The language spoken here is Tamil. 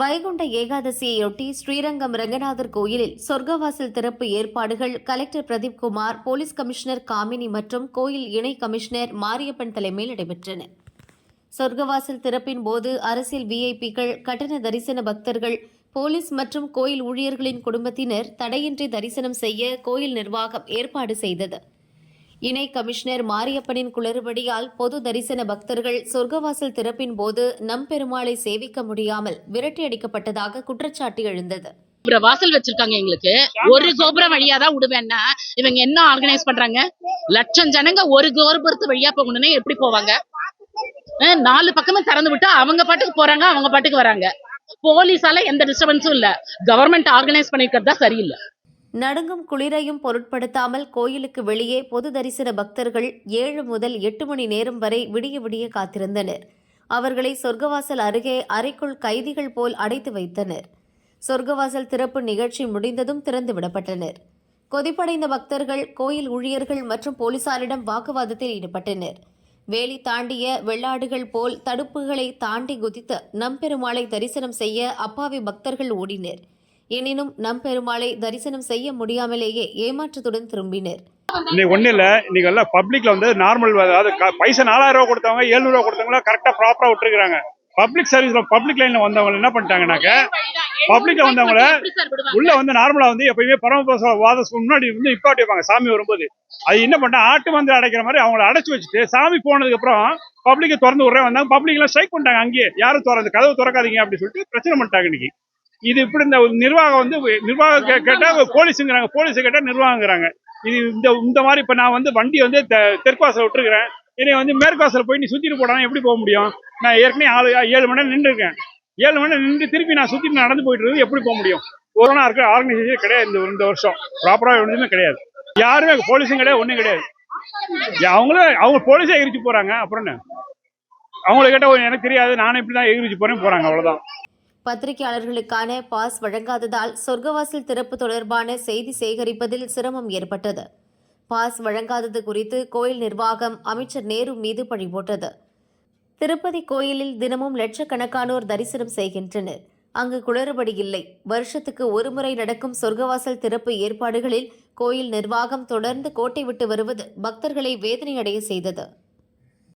வைகுண்ட ஏகாதசியையொட்டி ஸ்ரீரங்கம் ரங்கநாதர் கோயிலில் சொர்க்கவாசல் திறப்பு ஏற்பாடுகள் collector Pradeep Kumar police commissioner Kamini மற்றும் கோயில் இணை கமிஷனர் மாரியப்பன் தலைமையில் நடைபெற்றன. சொர்க்கவாசல் திறப்பின் போது அரசியல் விஐபிகள் கட்டண தரிசன பக்தர்கள் போலீஸ் மற்றும் கோயில் ஊழியர்களின் குடும்பத்தினர் தடையின்றி தரிசனம் செய்ய கோயில் நிர்வாகம் ஏற்பாடு செய்தது. இணை கமிஷனர் மாரியப்பனின் குளறுபடியால் பொது தரிசன பக்தர்கள் சொர்க்கவாசல் திறப்பின் போது நம்பெருமாளை சேவிக்க முடியாமல் விரட்டி அடிக்கப்பட்டதாக குற்றச்சாட்டு எழுந்தது. கோபுர வாசல் வச்சிருக்காங்க எங்களுக்கு. ஒரு கோபுரம் வழியா தான் விடுவேன்னா இவங்க என்ன ஆர்கனைஸ் பண்றாங்க? லட்சம் ஜனங்க ஒரு கோபுரத்து வழியா போகணும்னா எப்படி போவாங்க? நாலு பக்கமும் திறந்து விட்டா அவங்க பாட்டுக்கு போறாங்க அவங்க பாட்டுக்கு வராங்க. போலீஸால எந்த டிஸ்டர்பன்ஸும் இல்ல. கவர்மெண்ட் ஆர்கனைஸ் பண்ணிருக்கிறது தான் சரியில்லை. நடுங்கும் குளிரையும் பொருட்படுத்தாமல் கோயிலுக்கு வெளியே பொது தரிசன பக்தர்கள் ஏழு முதல் எட்டு மணி நேரம் வரை விடிய விடிய காத்திருந்தனர். அவர்களை சொர்க்கவாசல் அருகே அறைக்குள் கைதிகள் போல் அடைத்து வைத்தனர். சொர்க்கவாசல் திறப்பு நிகழ்ச்சி முடிந்ததும் திறந்து விடப்பட்டனர். கொதிப்படைந்த பக்தர்கள் கோயில் ஊழியர்கள் மற்றும் போலீசாரிடம் வாக்குவாதத்தில் ஈடுபட்டனர். வேலி தாண்டிய வெள்ளாடுகள் போல் தடுப்புகளை தாண்டி குதித்த நம்பெருமாளை தரிசனம் செய்ய அப்பாவி பக்தர்கள் ஓடினர். எனினும் நம்பெருமாளை தரிசனம் செய்ய முடியாமலேயே ஏமாற்றத்துடன் திரும்பினர். இன்னைக்கு ஒன்றும் இல்லை இன்னைக்கு எல்லாம் பப்ளிக்ல வந்து நார்மல் அதாவது பைசா நாலாயிரம் ரூபா கொடுத்தவங்க ஏழ்நூறு ரூபா கொடுத்தவங்களா கரெக்டாக ப்ராப்பராக விட்டுருக்காங்க பப்ளிக் சர்வீஸ்ல பப்ளிக் லைன்ல வந்தவங்க என்ன பண்ணிட்டாங்கனாக்க பப்ளிக்ல வந்தவங்கள உள்ள வந்து நார்மலா வந்து எப்பயுமே பரமபுர வாத முன்னாடி வந்து இப்பாட்டி வைப்பாங்க சாமி வரும்போது. அது என்ன பண்ணா ஆட்டு வந்து அடைக்கிற மாதிரி அவங்கள அடைச்சு வச்சுட்டு சாமி போனதுக்கு அப்புறம் பப்ளிக்கை திறந்து விடுறேன் வந்தாங்க. பப்ளிக் எல்லாம் ஸ்ட்ரைக் பண்ணிட்டாங்க அங்கேயே. யாரும் திறந்து கதவு திறக்காதீங்க அப்படின்னு சொல்லிட்டு பிரச்சனை பண்ணிட்டாங்க இன்னைக்கு. இது இப்படி இந்த நிர்வாகம் வந்து நிர்வாகம் கேட்டால் போலீஸுங்கிறாங்க. போலீஸை கேட்டால் நிர்வாகங்கிறாங்க. இது இந்த இந்த மாதிரி இப்ப நான் வந்து வண்டி வந்து தெ- விட்டுருக்கிறேன். என்னை வந்து மேற்குவாசல் போய் நீ சுத்திட்டு போடாமல் எப்படி போக முடியும்? நான் ஏற்கனவே ஆளு ஏழு மணி நேரம் நின்று இருக்கேன் ஏழு மணி நேரம் நின்று திருப்பி நான் சுற்றிட்டு நடந்து போயிட்டு இருக்கு எப்படி போக முடியும்? கொரோனா இருக்க ஆர்கனைசேஷன் கிடையாது இந்த இந்த வருஷம். ப்ராப்பரா ஒன்றுமே கிடையாது. யாருமே போலீஸும் கிடையாது ஒன்றும் கிடையாது. அவங்களும் அவங்க போலீஸே எகிரிச்சு போறாங்க. அப்புறம் அவங்கள கேட்டால் எனக்கு தெரியாது நானும் இப்படி தான் எகிரிச்சு போகிறேன் போறாங்க அவ்வளவுதான். பத்திரிகையாளர்களுக்கான பாஸ் வழங்காததால் சொர்க்கவாசல் திறப்பு தொடர்பான செய்தி சேகரிப்பதில் சிரமம் ஏற்பட்டது. பாஸ் வழங்காதது குறித்து கோயில் நிர்வாகம் அமைச்சர் நேரு மீது பழி போட்டது. திருப்பதி கோயிலில் தினமும் லட்சக்கணக்கானோர் தரிசனம் செய்கின்றனர். அங்கு குளறுபடி இல்லை. வருஷத்துக்கு ஒருமுறை நடக்கும் சொர்க்கவாசல் திறப்பு ஏற்பாடுகளில் கோயில் நிர்வாகம் தொடர்ந்து கோட்டை விட்டு வருவது பக்தர்களை வேதனையடைய செய்தது.